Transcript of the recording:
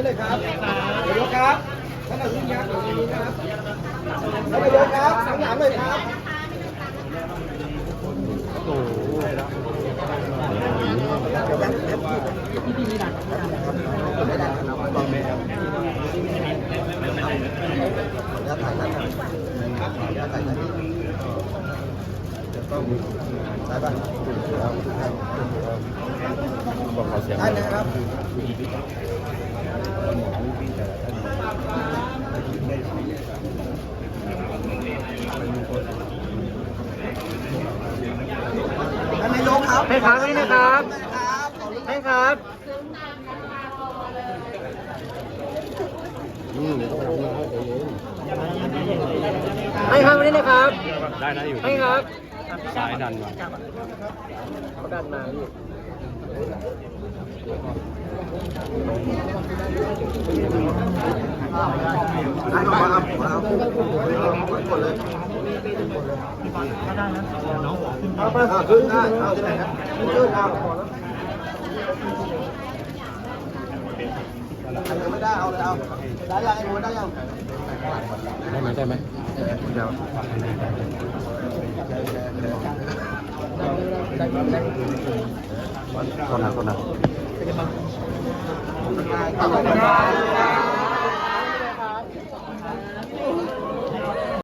ี้เลยครับนายกครับท่านนายกครับตรงนี้นะครับท่านนายกครับข้างหลังเลยครับบอกขอเสียงได้นะครับ ท่านนายกครับให้ครับนี่นะครับครับให้ครับอืมเดี๋ยวต้องทำนะใจเย็นให้ครับนี่นะครับ ได้นะอยู่ให้ครับสายดันมาเขาดันมาพี่ ได้ครับครับครับกดเลยเอาไปเอาขึ้นได้เอาที่ไหนครับขึ้นเอายังไม่ได้เอาเลยเอาได้ยังไอ้หนูได้ยังได้ไหมได้ไหมเดี๋ยวคนหนักคนหนักขอบคุณครับ